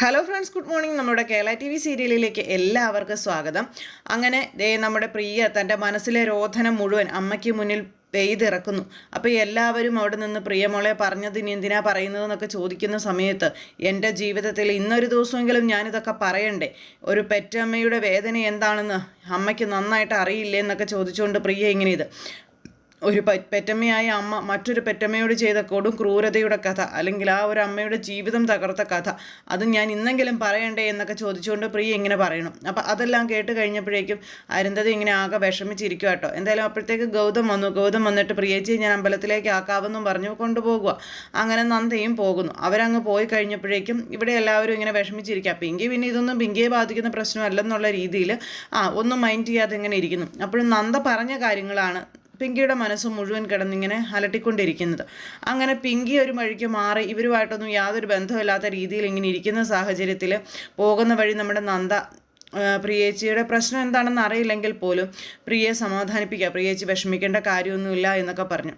Hello friends good morning നമ്മുടെ Kerala T V സീരിയലിലേക്ക് എല്ലാവർക്കും സ്വാഗതം. അങ്ങനെ ദേ നമ്മുടെ പ്രിയ തന്റെ മനസ്സിലെ രോധനം മുഴുവൻ അമ്മയ്ക്ക് മുന്നിൽ പെയ്തിറക്കുന്നു. അപ്പോൾ എല്ലാവരും അവിടെ നിന്ന് പ്രിയമോളെ പറഞ്ഞത് ഇനി എന്തിനാ പറയുന്നതെന്നൊക്കെ ചോദിക്കുന്ന സമയത്ത് എന്റെ ജീവിതത്തിൽ ഇന്നൊരു ദിവസമെങ്കിലും ഞാനിതൊക്കെ പറയണ്ടേ? ഒരു പെറ്റമ്മയുടെ വേദന എന്താണെന്ന് അമ്മയ്ക്ക് നന്നായിട്ട് അറിയില്ലേ എന്നൊക്കെ ചോദിച്ചുകൊണ്ട് പ്രിയ ഇങ്ങനെ ഇത്. ഒരു പെറ്റമ്മയായ അമ്മ മറ്റൊരു പെറ്റമ്മയോട് ചെയ്ത കൊടും ക്രൂരതയുടെ കഥ അല്ലെങ്കിൽ ആ ഒരു അമ്മയുടെ ജീവിതം തകർത്ത കഥ. അത് ഞാൻ ഇന്നെങ്കിലും പറയണ്ടേ എന്നൊക്കെ ചോദിച്ചുകൊണ്ട് പ്രിയ ഇങ്ങനെ പറയണം. അപ്പം അതെല്ലാം കേട്ട് കഴിഞ്ഞപ്പോഴേക്കും അരുന്ധതി ഇങ്ങനെ ആകെ വിഷമിച്ചിരിക്കുക കേട്ടോ എന്തായാലും അപ്പോഴത്തേക്ക് ഗൗതം വന്നു. ഗൗതം വന്നിട്ട് പ്രിയച്ചി ഞാൻ അമ്പലത്തിലേക്ക് ആക്കാവെന്നും പറഞ്ഞു കൊണ്ടുപോകുക അങ്ങനെ നന്ദയും പോകുന്നു. അവരങ്ങ് പോയി കഴിഞ്ഞപ്പോഴേക്കും ഇവിടെ എല്ലാവരും ഇങ്ങനെ വിഷമിച്ചിരിക്കുക പിങ്കി പിന്നെ ഇതൊന്നും പിങ്കിയെ ബാധിക്കുന്ന പ്രശ്നമല്ലെന്നുള്ള രീതിയിൽ ആ ഒന്നും മൈൻഡ് ചെയ്യാതെ ഇങ്ങനെ ഇരിക്കുന്നു. അപ്പോഴും നന്ദ പറഞ്ഞ കാര്യങ്ങളാണ് പിങ്കിയുടെ മനസ്സ് മുഴുവൻ കിടന്നിങ്ങനെ അലട്ടിക്കൊണ്ടിരിക്കുന്നത്. അങ്ങനെ പിങ്കി ഒരു വഴിക്ക് മാറി ഇവരുമായിട്ടൊന്നും യാതൊരു ബന്ധമില്ലാത്ത രീതിയിൽ ഇങ്ങനെ ഇരിക്കുന്ന സാഹചര്യത്തിൽ പോകുന്ന വഴി നമ്മുടെ നന്ദ പ്രിയേച്ചിയുടെ പ്രശ്നം എന്താണെന്ന് അറിയില്ലെങ്കിൽ പോലും പ്രിയയെ സമാധാനിപ്പിക്കുക പ്രിയേച്ചി വിഷമിക്കേണ്ട കാര്യമൊന്നുമില്ല എന്നൊക്കെ പറഞ്ഞു.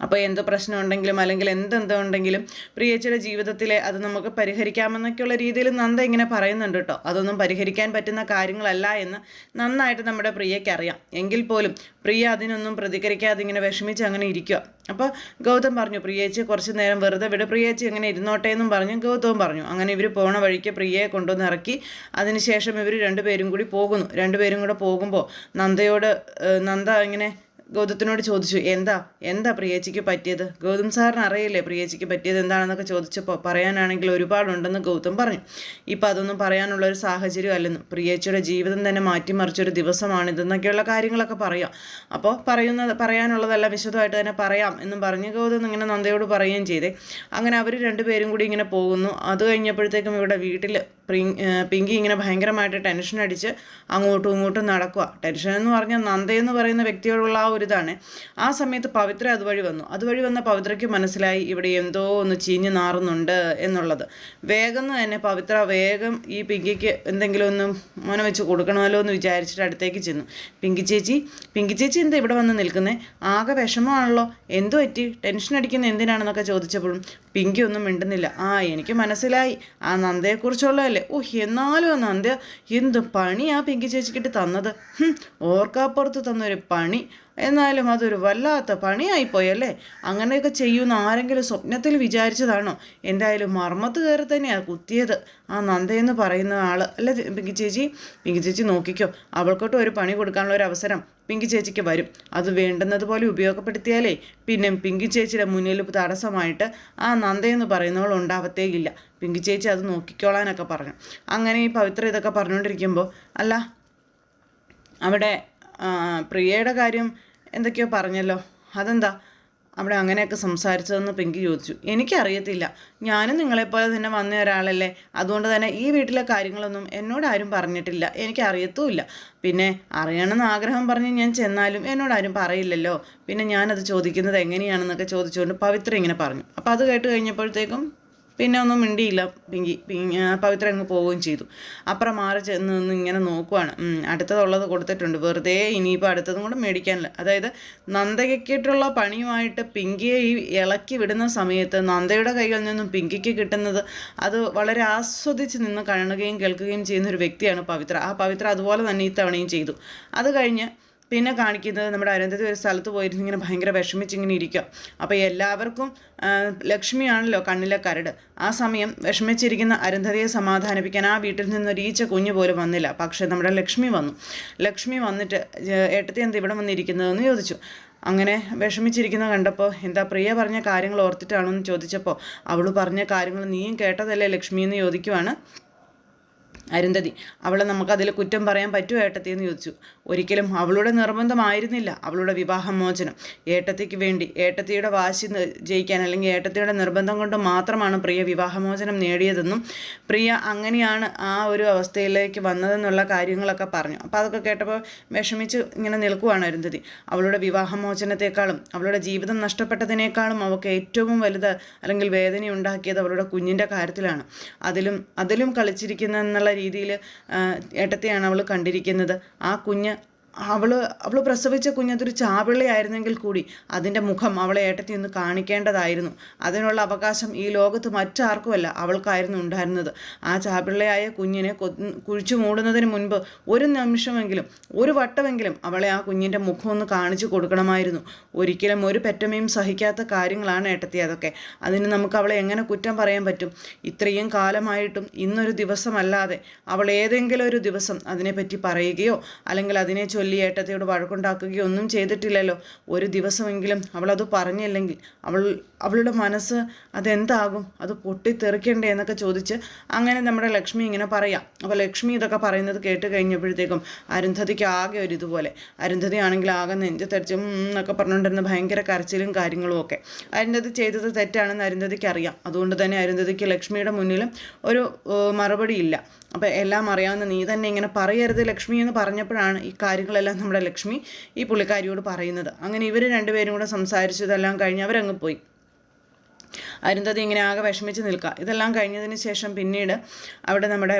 അപ്പോൾ എന്ത് പ്രശ്നം ഉണ്ടെങ്കിലും അല്ലെങ്കിൽ എന്തെന്തുണ്ടെങ്കിലും പ്രിയച്ചിയുടെ ജീവിതത്തിലെ അത് നമുക്ക് പരിഹരിക്കാമെന്നൊക്കെയുള്ള രീതിയിൽ നന്ദ ഇങ്ങനെ പറയുന്നുണ്ട് കേട്ടോ. അതൊന്നും പരിഹരിക്കാൻ പറ്റുന്ന കാര്യങ്ങളല്ല എന്ന് നന്നായിട്ട് നമ്മുടെ പ്രിയയ്ക്ക് അറിയാം. എങ്കിൽ പോലും പ്രിയ അതിനൊന്നും പ്രതികരിക്കാതെ ഇങ്ങനെ വിഷമിച്ച് അങ്ങനെ ഇരിക്കുക അപ്പോൾ ഗൗതം പറഞ്ഞു പ്രിയേച്ചി കുറച്ച് നേരം വെറുതെ വിട്. പ്രിയേച്ചി ഇങ്ങനെ ഇരുന്നോട്ടെ എന്നും പറഞ്ഞു. ഗൗതവും പറഞ്ഞു അങ്ങനെ ഇവർ പോണ വഴിക്ക് പ്രിയയെ കൊണ്ടുവന്ന് ഇറക്കി. അതിനുശേഷം ഇവർ രണ്ടുപേരും കൂടി പോകുന്നു. രണ്ടുപേരും കൂടെ പോകുമ്പോൾ നന്ദയോട് നന്ദ ഇങ്ങനെ ഗൗതത്തിനോട് ചോദിച്ചു എന്താ എന്താ പ്രിയേച്ചിക്ക് പറ്റിയത്? ഗൗതം സാറിന് അറിയില്ലേ പ്രിയേച്ചിക്ക് പറ്റിയത് എന്താണെന്നൊക്കെ ചോദിച്ചപ്പോൾ പറയാനാണെങ്കിൽ ഒരുപാടുണ്ടെന്ന് ഗൗതം പറഞ്ഞു. ഇപ്പം അതൊന്നും പറയാനുള്ള ഒരു സാഹചര്യം അല്ലെന്നും. പ്രിയേച്ചിയുടെ ജീവിതം തന്നെ മാറ്റിമറിച്ചൊരു ദിവസമാണിതെന്നൊക്കെയുള്ള കാര്യങ്ങളൊക്കെ പറയാം. അപ്പോൾ പറയുന്നത് പറയാനുള്ളതെല്ലാം വിശദമായിട്ട് തന്നെ പറയാം എന്നും പറഞ്ഞ് ഗൗതം ഇങ്ങനെ നന്ദയോട് പറയുകയും ചെയ്തേ. അങ്ങനെ അവർ രണ്ടുപേരും കൂടി ഇങ്ങനെ പോകുന്നു. അത് കഴിഞ്ഞപ്പോഴത്തേക്കും ഇവിടെ വീട്ടിൽ പിങ്കി ഇങ്ങനെ ഭയങ്കരമായിട്ട് ടെൻഷൻ അടിച്ച് അങ്ങോട്ടും ഇങ്ങോട്ടും നടക്കുക ടെൻഷൻ എന്ന് പറഞ്ഞാൽ നന്ദയെന്ന് പറയുന്ന വ്യക്തിയോടുള്ള ആ ഒരിതാണ്. ആ സമയത്ത് പവിത്ര അതുവഴി വന്നു. അതുവഴി വന്ന പവിത്രയ്ക്ക് മനസ്സിലായി ഇവിടെ എന്തോ ഒന്ന് ചീഞ്ഞു നാറുന്നുണ്ട് എന്നുള്ളത്. വേഗം തന്നെ പവിത്ര വേഗം ഈ പിങ്കിക്ക് എന്തെങ്കിലും ഒന്ന് മോനെ വെച്ച് കൊടുക്കണമല്ലോ എന്ന് വിചാരിച്ചിട്ട് അടുത്തേക്ക് ചെന്നു. പിങ്കി ചേച്ചി പിങ്കി ചേച്ചി എന്താ ഇവിടെ വന്ന് നിൽക്കുന്നത് ആകെ വിഷമമാണല്ലോ. എന്തു പറ്റി? ടെൻഷൻ അടിക്കുന്ന എന്തിനാണെന്നൊക്കെ ചോദിച്ചപ്പോഴും പിങ്കി ഒന്നും മിണ്ടുന്നില്ല. ആ എനിക്ക് മനസ്സിലായി. ആ നന്ദയെക്കുറിച്ചുള്ളതല്ലേ ഓ എന്നാലും ആ നന്ദ എന്ത് ആ പിങ്കി ചേച്ചിക്കിട്ട് തന്നത്? ഓർക്കാപ്പുറത്ത് തന്നൊരു പണി. എന്നാലും അതൊരു വല്ലാത്ത പണിയായിപ്പോയല്ലേ? അങ്ങനെയൊക്കെ ചെയ്യുന്ന ആരെങ്കിലും സ്വപ്നത്തിൽ വിചാരിച്ചതാണോ? എന്തായാലും മർമ്മത്ത് കയറി തന്നെയാണ് കുത്തിയത്. ആ നന്ദയെന്ന് പറയുന്ന ആൾ അല്ല പിങ്കി ചേച്ചി? പിങ്കി ചേച്ചി നോക്കിക്കോ. അവൾക്കൊട്ട് ഒരു പണി കൊടുക്കാനുള്ള ഒരു അവസരം പിങ്കി ചേച്ചിക്ക് വരും. അത് വേണ്ടുന്നത് പോലെ ഉപയോഗപ്പെടുത്തിയാലേ പിന്നെ പിങ്കി ചേച്ചിയുടെ മുന്നിൽ തടസ്സമായിട്ട് ആ നന്ദയെന്ന് പറയുന്നവൾ ഉണ്ടാവത്തേയില്ല. പിങ്കി ചേച്ചി അത് നോക്കിക്കോളാനൊക്കെ പറഞ്ഞു. അങ്ങനെ ഈ പവിത്ര ഇതൊക്കെ പറഞ്ഞുകൊണ്ടിരിക്കുമ്പോൾ അല്ല അവിടെ പ്രിയയുടെ കാര്യം എന്തൊക്കെയോ പറഞ്ഞല്ലോ. അതെന്താ? അവിടെ അങ്ങനെയൊക്കെ സംസാരിച്ചതെന്ന് പിങ്കി ചോദിച്ചു. എനിക്കറിയത്തില്ല. ഞാനും നിങ്ങളെപ്പോലെ തന്നെ വന്ന ഒരാളല്ലേ. അതുകൊണ്ട് തന്നെ ഈ വീട്ടിലെ കാര്യങ്ങളൊന്നും എന്നോട് ആരും പറഞ്ഞിട്ടില്ല. എനിക്കറിയത്തുമില്ല. പിന്നെ അറിയണമെന്ന് ആഗ്രഹം പറഞ്ഞ് ഞാൻ ചെന്നാലും എന്നോട് ആരും പറയില്ലല്ലോ. പിന്നെ ഞാനത് ചോദിക്കുന്നത് എങ്ങനെയാണെന്നൊക്കെ ചോദിച്ചുകൊണ്ട് പവിത്ര ഇങ്ങനെ പറഞ്ഞു. അപ്പോൾ അത് കേട്ട് കഴിഞ്ഞപ്പോഴത്തേക്കും പിന്നെ ഒന്നും മിണ്ടിയില്ല. പിങ്കി പവിത്ര അങ്ങ് പോവുകയും ചെയ്തു. അപ്പുറം മാറി ചെന്ന് നിന്ന് ഇങ്ങനെ നോക്കുവാണ്. അടുത്തതുള്ളത് കൊടുത്തിട്ടുണ്ട്. വെറുതെ ഇനിയിപ്പോൾ അടുത്തതും കൂടെ മേടിക്കാനില്ല. അതായത് നന്ദയ്ക്കിട്ടുള്ള പണിയുമായിട്ട് പിങ്കിയെ ഈ ഇളക്കി വിടുന്ന സമയത്ത് നന്ദയുടെ കൈകളിൽ നിന്നും പിങ്കിക്ക് കിട്ടുന്നത് അത് വളരെ ആസ്വദിച്ച് നിന്ന് കാണുകയും കേൾക്കുകയും ചെയ്യുന്ന ഒരു വ്യക്തിയാണ് പവിത്ര. ആ പവിത്ര അതുപോലെ തന്നെ ഈ തവണയും ചെയ്തു. അത് കഴിഞ്ഞ് പിന്നെ കാണിക്കുന്നത് നമ്മുടെ അരുന്ധതി ഒരു സ്ഥലത്ത് പോയിരുന്നു ഇങ്ങനെ ഭയങ്കര വിഷമിച്ചിങ്ങനെ ഇരിക്കുക അപ്പോൾ എല്ലാവർക്കും ലക്ഷ്മിയാണല്ലോ കണ്ണിലെ കരട്. ആ സമയം വിഷമിച്ചിരിക്കുന്ന അരുന്ധതിയെ സമാധാനിപ്പിക്കാൻ ആ വീട്ടിൽ നിന്ന് ഈച്ച കുഞ്ഞു പോലും വന്നില്ല. പക്ഷേ നമ്മുടെ ലക്ഷ്മി വന്നു. ലക്ഷ്മി വന്നിട്ട് ഏട്ടത്തി എന്ത് ഇവിടെ വന്നിരിക്കുന്നതെന്ന് ചോദിച്ചു. അങ്ങനെ വിഷമിച്ചിരിക്കുന്ന കണ്ടപ്പോൾ എന്താ പ്രിയ പറഞ്ഞ കാര്യങ്ങൾ ഓർത്തിട്ടാണോ? എന്ന് ചോദിച്ചപ്പോൾ അവൾ പറഞ്ഞ കാര്യങ്ങൾ നീയും കേട്ടതല്ലേ ലക്ഷ്മി? എന്ന് ചോദിക്കുവാണ്. അരുന്ധതി അവളെ നമുക്കതിൽ കുറ്റം പറയാൻ പറ്റുമോ ഏട്ടത്തി എന്ന് ചോദിച്ചു. ഒരിക്കലും അവളുടെ നിർബന്ധമായിരുന്നില്ല അവളുടെ വിവാഹമോചനം. ഏട്ടത്തിക്ക് വേണ്ടി ഏട്ടത്തിയുടെ വാശി ജയിക്കാൻ അല്ലെങ്കിൽ ഏട്ടത്തിയുടെ നിർബന്ധം കൊണ്ട് മാത്രമാണ് പ്രിയ വിവാഹമോചനം നേടിയതെന്നും പ്രിയ അങ്ങനെയാണ് ആ ഒരു അവസ്ഥയിലേക്ക് വന്നതെന്നുള്ള കാര്യങ്ങളൊക്കെ പറഞ്ഞു. അപ്പോൾ അതൊക്കെ കേട്ടപ്പോൾ വിഷമിച്ച് ഇങ്ങനെ നിൽക്കുവാണ് അരുന്ധതി. അവളുടെ വിവാഹമോചനത്തെക്കാളും അവളുടെ ജീവിതം നഷ്ടപ്പെട്ടതിനേക്കാളും അവൾക്ക് ഏറ്റവും വലുത് അല്ലെങ്കിൽ വേദന ഉണ്ടാക്കിയത് അവളുടെ കുഞ്ഞിന്റെ കാര്യത്തിലാണ്. അതിലും അതിലും കളിച്ചിരിക്കുന്ന എന്നുള്ള രീതിയിൽ ഏട്ടത്തെയാണ് അവൾ കണ്ടിരിക്കുന്നത്. ആ കുഞ്ഞ് അവൾ അവൾ പ്രസവിച്ച കുഞ്ഞതൊരു ചാപിള്ളയായിരുന്നെങ്കിൽ കൂടി അതിന്റെ മുഖം അവളെ ഏട്ടത്തി ഒന്ന് കാണിക്കേണ്ടതായിരുന്നു. അതിനുള്ള അവകാശം ഈ ലോകത്ത് മറ്റാർക്കുമല്ല അവൾക്കായിരുന്നു ഉണ്ടായിരുന്നത്. ആ ചാപിള്ളയായ കുഞ്ഞിനെ കുഴിച്ചു മൂടുന്നതിന് മുൻപ് ഒരു നിമിഷമെങ്കിലും ഒരു വട്ടമെങ്കിലും അവളെ ആ കുഞ്ഞിന്റെ മുഖം ഒന്ന് കാണിച്ചു കൊടുക്കണമായിരുന്നു. ഒരിക്കലും ഒരു പെറ്റമ്മയും സഹിക്കാത്ത കാര്യങ്ങളാണ് ഏട്ടത്തി അതൊക്കെ. അതിന് നമുക്ക് അവളെ എങ്ങനെ കുറ്റം പറയാൻ പറ്റും? ഇത്രയും കാലമായിട്ടും ഇന്നൊരു ദിവസമല്ലാതെ അവൾ ഏതെങ്കിലും ഒരു ദിവസം അതിനെപ്പറ്റി പറയുകയോ അല്ലെങ്കിൽ അതിനെ ചൊല്ലി ഏട്ടത്തിയോട് വഴക്കുണ്ടാക്കുകയോ ഒന്നും ചെയ്തിട്ടില്ലല്ലോ. ഒരു ദിവസമെങ്കിലും അവളത് പറഞ്ഞില്ലെങ്കിൽ അവൾ അവളുടെ മനസ്സ് അതെന്താകും? അത് പൊട്ടിത്തെറിക്കണ്ടേ എന്നൊക്കെ ചോദിച്ച് അങ്ങനെ നമ്മുടെ ലക്ഷ്മി ഇങ്ങനെ പറയാം. അപ്പോൾ ലക്ഷ്മി ഇതൊക്കെ പറയുന്നത് കേട്ട് കഴിഞ്ഞപ്പോഴത്തേക്കും അരുന്ധതിക്ക് ആകെ ഒരു ഇതുപോലെ. അരുന്ധതി ആണെങ്കിൽ ആകെ നെഞ്ചത്തടിച്ചും എന്നൊക്കെ പറഞ്ഞുകൊണ്ടിരുന്ന ഭയങ്കര കരച്ചിലും കാര്യങ്ങളും ഒക്കെ. അരുന്ധതി ചെയ്തത് തെറ്റാണെന്ന് അരുന്ധതിക്ക് അറിയാം അതുകൊണ്ട് തന്നെ അരുന്ധതിക്ക് ലക്ഷ്മിയുടെ മുന്നിലും ഒരു മറുപടി ഇല്ല അപ്പോൾ എല്ലാം അറിയാവുന്ന നീ തന്നെ ഇങ്ങനെ പറയരുത് ലക്ഷ്മി എന്ന് പറഞ്ഞപ്പോഴാണ് ഈ കാര്യങ്ങളെല്ലാം നമ്മുടെ ലക്ഷ്മി ഈ പുള്ളിക്കാരിയോട് പറയുന്നത്. അങ്ങനെ ഇവർ രണ്ടുപേരും കൂടെ സംസാരിച്ചതെല്ലാം കഴിഞ്ഞ് അവരങ്ങ് പോയി. അരുന്ധതി ഇങ്ങനെ ആകെ വിഷമിച്ച് നിൽക്കുക. ഇതെല്ലാം കഴിഞ്ഞതിന് ശേഷം പിന്നീട് അവിടെ നമ്മുടെ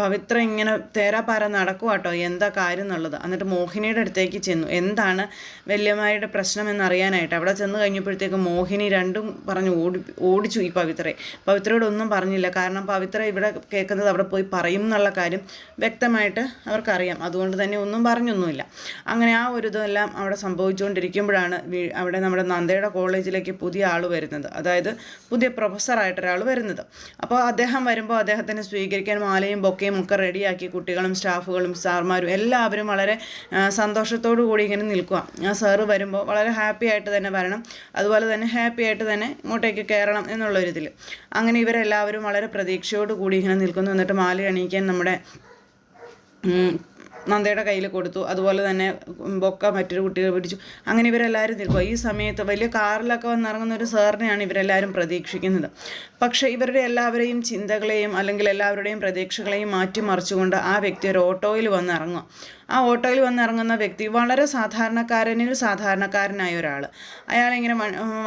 പവിത്ര ഇങ്ങനെ തേരാപ്പാര നടക്കുക കേട്ടോ എന്താ കാര്യം എന്നുള്ളത്. എന്നിട്ട് മോഹിനിയുടെ അടുത്തേക്ക് ചെന്നു. എന്താണ് വല്യമ്മയുടെ പ്രശ്നം എന്നറിയാനായിട്ട് അവിടെ ചെന്ന് കഴിഞ്ഞപ്പോഴത്തേക്ക് മോഹിനി രണ്ടും പറഞ്ഞു ഓടി ഓടിച്ചു ഈ പവിത്രയെ. പവിത്രയോട് ഒന്നും പറഞ്ഞില്ല. കാരണം പവിത്ര ഇവിടെ കേൾക്കുന്നത് അവിടെ പോയി പറയും എന്നുള്ള കാര്യം വ്യക്തമായിട്ട് അവർക്കറിയാം. അതുകൊണ്ട് തന്നെ ഒന്നും പറഞ്ഞൊന്നുമില്ല. അങ്ങനെ ആ ഒരു ഇതെല്ലാം അവിടെ സംഭവിച്ചുകൊണ്ടിരിക്കുമ്പോഴാണ് അവിടെ നമ്മുടെ നന്ദയുടെ കോളേജിലേക്ക് പുതിയ ആൾ വരുന്നത്. അതായത് പുതിയ പ്രൊഫസറായിട്ട് ഒരാൾ വരുന്നത്. അപ്പോൾ അദ്ദേഹം വരുമ്പോൾ അദ്ദേഹത്തിന് സ്വീകരിക്കാൻ മാലയും ബൊക്കയും ഒക്കെ റെഡിയാക്കി കുട്ടികളും സ്റ്റാഫുകളും സാർമാരും എല്ലാവരും വളരെ സന്തോഷത്തോടു കൂടി ഇങ്ങനെ നിൽക്കുക. ആ സാറ് വരുമ്പോൾ വളരെ ഹാപ്പി ആയിട്ട് തന്നെ വരണം. അതുപോലെ തന്നെ ഹാപ്പി ആയിട്ട് തന്നെ ഇങ്ങോട്ടേക്ക് കയറണം എന്നുള്ളൊരിതിൽ അങ്ങനെ ഇവരെല്ലാവരും വളരെ പ്രതീക്ഷയോട് കൂടി ഇങ്ങനെ നിൽക്കുന്നു. എന്നിട്ട് മാല അണിയിക്കാൻ നമ്മുടെ നന്ദയുടെ കയ്യിൽ കൊടുത്തു. അതുപോലെ തന്നെ ബൊക്ക മറ്റൊരു കുട്ടികൾ പിടിച്ചു. അങ്ങനെ ഇവരെല്ലാവരും നിൽക്കുക ഈ സമയത്ത് വലിയ കാറിലൊക്കെ വന്നിറങ്ങുന്ന ഒരു സാറിനെയാണ് ഇവരെല്ലാവരും പ്രതീക്ഷിക്കുന്നത്. പക്ഷേ ഇവരുടെ എല്ലാവരെയും ചിന്തകളെയും അല്ലെങ്കിൽ എല്ലാവരുടെയും പ്രതീക്ഷകളെയും മാറ്റിമറിച്ചുകൊണ്ട് ആ വ്യക്തി ഒരു ഓട്ടോയിൽ വന്ന് ഇറങ്ങുക ആ ഓട്ടോയിൽ വന്നിറങ്ങുന്ന വ്യക്തി വളരെ സാധാരണക്കാരനിൽ സാധാരണക്കാരനായ ഒരാൾ അയാളിങ്ങനെ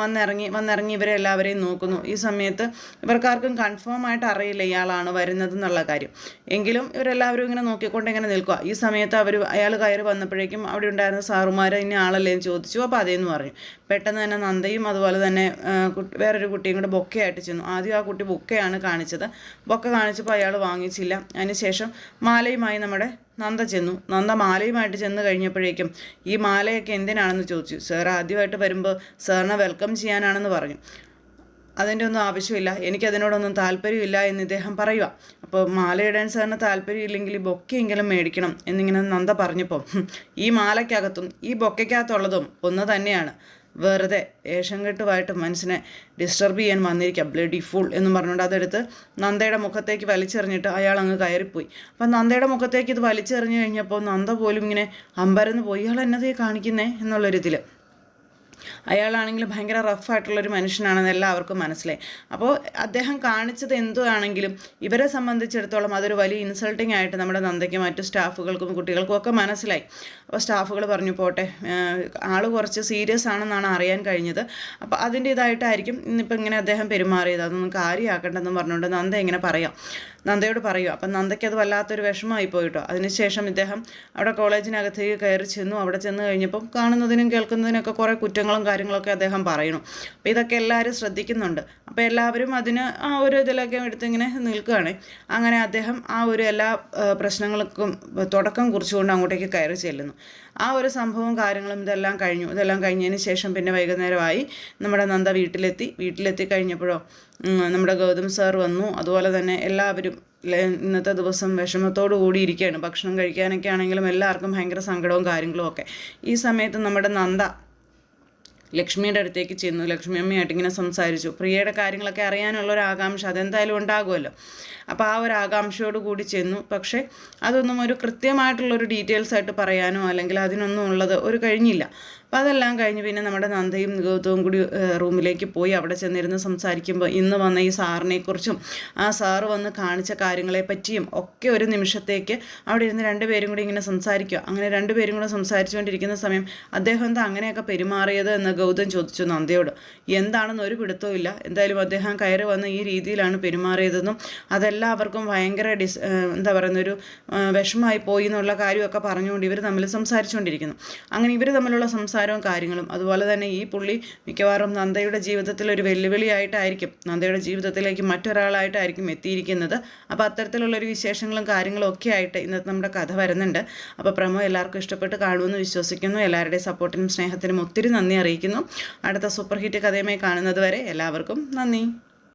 വന്നിറങ്ങി വന്നിറങ്ങി ഇവരെ എല്ലാവരെയും നോക്കുന്നു. ഈ സമയത്ത് ഇവർക്കാർക്കും കൺഫേം ആയിട്ട് അറിയില്ല ഇയാളാണ് വരുന്നത് എന്നുള്ള കാര്യം. എങ്കിലും ഇവരെല്ലാവരും ഇങ്ങനെ നോക്കിക്കൊണ്ട് ഇങ്ങനെ നിൽക്കുക. ഈ സമയത്ത് അവർ അയാൾ കയറി വന്നപ്പോഴേക്കും അവിടെ ഉണ്ടായിരുന്ന സാറുമാർ ഇനി ആളല്ലേ എന്ന് ചോദിച്ചു. അപ്പോൾ അതേന്ന് പറഞ്ഞു. പെട്ടെന്ന് തന്നെ നന്ദയും അതുപോലെ തന്നെ വേറൊരു കുട്ടിയും കൂടെ ബൊക്കയായിട്ട് ചെന്നു. ആദ്യം ആ കുട്ടി ബൊക്കയാണ് കാണിച്ചത്. ബൊക്ക കാണിച്ചപ്പോൾ അയാൾ വാങ്ങിച്ചില്ല. അതിനുശേഷം മാലയുമായി നമ്മുടെ നന്ദ ചെന്നു. നന്ദ മാലയുമായിട്ട് ചെന്ന് കഴിഞ്ഞപ്പോഴേക്കും ഈ മാലയൊക്കെ എന്തിനാണെന്ന് ചോദിച്ചു. സാർ ആദ്യമായിട്ട് വരുമ്പോൾ സാറിനെ വെൽക്കം ചെയ്യാനാണെന്ന് പറഞ്ഞു. അതിന്റെ ഒന്നും ആവശ്യമില്ല എനിക്കതിനോടൊന്നും താല്പര്യമില്ല എന്ന് ഇദ്ദേഹം പറയുക. അപ്പോൾ മാലയിടാൻ സാറിന് താല്പര്യമില്ലെങ്കിൽ ബൊക്കെയെങ്കിലും മേടിക്കണം എന്നിങ്ങനെ നന്ദ പറഞ്ഞപ്പോൾ ഈ മാലയ്ക്കകത്തും ഈ ബൊക്കയ്ക്കകത്തുള്ളതും ഒന്ന് തന്നെയാണ്. വെറുതെ ഏഷം കെട്ടുമായിട്ട് മനസ്സിനെ ഡിസ്റ്റർബ് ചെയ്യാൻ വന്നിരിക്കുക. ബ്ലഡി ഫുൾ എന്നും പറഞ്ഞുകൊണ്ട് അതെടുത്ത് നന്ദയുടെ മുഖത്തേക്ക് വലിച്ചെറിഞ്ഞിട്ട് അയാൾ അങ്ങ് കയറിപ്പോയി. അപ്പം നന്ദയുടെ മുഖത്തേക്ക് ഇത് വലിച്ചെറിഞ്ഞു കഴിഞ്ഞപ്പോൾ നന്ദ പോലും ഇങ്ങനെ അമ്പരന്ന് പോയി. ഇയാൾ എന്നതേ കാണിക്കുന്നേ? എന്നുള്ളൊരിതിൽ അയാളാണെങ്കിൽ ഭയങ്കര റഫായിട്ടുള്ളൊരു മനുഷ്യനാണെന്ന് എല്ലാവർക്കും മനസ്സിലായി. അപ്പോൾ അദ്ദേഹം കാണിച്ചത് എന്തുവാണെങ്കിലും ഇവരെ സംബന്ധിച്ചിടത്തോളം അതൊരു വലിയ ഇൻസൾട്ടിംഗ് ആയിട്ട് നമ്മുടെ നന്ദയ്ക്കും മറ്റു സ്റ്റാഫുകൾക്കും കുട്ടികൾക്കും ഒക്കെ മനസ്സിലായി. അപ്പോൾ സ്റ്റാഫുകൾ പറഞ്ഞു പോട്ടെ ആൾ കുറച്ച് സീരിയസ് ആണെന്നാണ് അറിയാൻ കഴിഞ്ഞത്. അപ്പോൾ അതിന്റെ ഇതായിട്ടായിരിക്കും ഇന്നിപ്പോൾ ഇങ്ങനെ അദ്ദേഹം പെരുമാറിയത്. അതൊന്നും കാര്യമാക്കണ്ടെന്ന് പറഞ്ഞുകൊണ്ട് നന്ദ ഇങ്ങനെ പറയാം. നന്ദയോട് പറയുക അപ്പം നന്ദയ്ക്ക് അത് വല്ലാത്തൊരു വിഷമമായി പോയിട്ടോ. അതിനുശേഷം ഇദ്ദേഹം അവിടെ കോളേജിനകത്തേക്ക് കയറി ചെന്നു. അവിടെ ചെന്ന് കഴിഞ്ഞപ്പം കാണുന്നതിനും കേൾക്കുന്നതിനൊക്കെ കുറേ കുറ്റങ്ങളും കാര്യങ്ങളൊക്കെ അദ്ദേഹം പറയുന്നു. അപ്പോൾ ഇതൊക്കെ എല്ലാവരും ശ്രദ്ധിക്കുന്നുണ്ട്. അപ്പോൾ എല്ലാവരും അതിന് ആ ഒരു ഇതിലൊക്കെ എടുത്തിങ്ങനെ നിൽക്കുകയാണ്. അങ്ങനെ അദ്ദേഹം ആ ഒരു എല്ലാ പ്രശ്നങ്ങൾക്കും തുടക്കം കുറിച്ചുകൊണ്ട് അങ്ങോട്ടേക്ക് കയറി ചെല്ലുന്നു. ആ ഒരു സംഭവവും കാര്യങ്ങളും ഇതെല്ലാം കഴിഞ്ഞു. ഇതെല്ലാം കഴിഞ്ഞതിന് ശേഷം പിന്നെ വൈകുന്നേരമായി നമ്മുടെ നന്ദ വീട്ടിലെത്തി. വീട്ടിലെത്തി കഴിഞ്ഞപ്പോഴോ നമ്മുടെ ഗൗതം സാർ വന്നു. അതുപോലെ തന്നെ എല്ലാവരും ഇന്നത്തെ ദിവസം വിഷമത്തോടു കൂടി ഇരിക്കുകയാണ്. ഭക്ഷണം കഴിക്കാനൊക്കെ ആണെങ്കിലും എല്ലാവർക്കും ഭയങ്കര സങ്കടവും കാര്യങ്ങളും ഒക്കെ. ഈ സമയത്ത് നമ്മുടെ നന്ദ ലക്ഷ്മിയുടെ അടുത്തേക്ക് ചെന്നു. ലക്ഷ്മി അമ്മയായിട്ട് ഇങ്ങനെ സംസാരിച്ചു. പ്രിയയുടെ കാര്യങ്ങളൊക്കെ അറിയാനുള്ള ഒരു ആകാംക്ഷ അതെന്തായാലും ഉണ്ടാകുമല്ലോ. അപ്പോൾ ആ ഒരു ആകാംക്ഷയോട് കൂടി ചെന്നു. പക്ഷേ അതൊന്നും ഒരു കൃത്യമായിട്ടുള്ളൊരു ഡീറ്റെയിൽസ് ആയിട്ട് പറയാനോ അല്ലെങ്കിൽ അതിനൊന്നും ഉള്ളത് ഒരു കഴിഞ്ഞില്ല. അപ്പോൾ അതെല്ലാം കഴിഞ്ഞ് പിന്നെ നമ്മുടെ നന്ദയും ഗൗതവും കൂടി റൂമിലേക്ക് പോയി അവിടെ ചെന്നിരുന്ന് സംസാരിക്കുമ്പോൾ ഇന്ന് വന്ന ഈ സാറിനെക്കുറിച്ചും ആ സാറ് വന്ന് കാണിച്ച കാര്യങ്ങളെ പറ്റിയും ഒക്കെ ഒരു നിമിഷത്തേക്ക് അവിടെ ഇരുന്ന് രണ്ടുപേരും കൂടി ഇങ്ങനെ സംസാരിക്കുക അങ്ങനെ രണ്ടുപേരും കൂടെ സംസാരിച്ചുകൊണ്ടിരിക്കുന്ന സമയം അദ്ദേഹം എന്താ അങ്ങനെയൊക്കെ പെരുമാറിയത് എന്ന് ഗൗതം ചോദിച്ചു നന്ദയോട്. എന്താണെന്ന് ഒരു പിടുത്തവും ഇല്ല. എന്തായാലും അദ്ദേഹം കയറി വന്ന് ഈ രീതിയിലാണ് പെരുമാറിയതെന്നും അതെല്ലാവർക്കും ഭയങ്കര ഡിസ് എന്താ പറയുന്ന ഒരു വിഷമമായി പോയി എന്നുള്ള കാര്യമൊക്കെ പറഞ്ഞുകൊണ്ട് ഇവർ തമ്മിൽ സംസാരിച്ചുകൊണ്ടിരിക്കുന്നു. അങ്ങനെ ഇവർ തമ്മിലുള്ള സംസാരവും കാര്യങ്ങളും. അതുപോലെ തന്നെ ഈ പുള്ളി മിക്കവാറും നന്ദയുടെ ജീവിതത്തിൽ ഒരു വെല്ലുവിളിയായിട്ടായിരിക്കും നന്ദയുടെ ജീവിതത്തിലേക്ക് മറ്റൊരാളായിട്ടായിരിക്കും എത്തിയിരിക്കുന്നത്. അപ്പോൾ അത്തരത്തിലുള്ളൊരു വിശേഷങ്ങളും കാര്യങ്ങളും ഒക്കെ ആയിട്ട് ഇന്നത്തെ നമ്മുടെ കഥ വരുന്നുണ്ട്. അപ്പോൾ പ്രമോ എല്ലാവർക്കും ഇഷ്ടപ്പെട്ട് കാണുമെന്ന് വിശ്വസിക്കുന്നു. എല്ലാവരുടെയും സപ്പോർട്ടിനും സ്നേഹത്തിനും ഒത്തിരി നന്ദി അറിയിക്കുന്നു. അടുത്ത സൂപ്പർ ഹിറ്റ് കഥയുമായി കാണുന്നത് വരെ എല്ലാവർക്കും നന്ദി.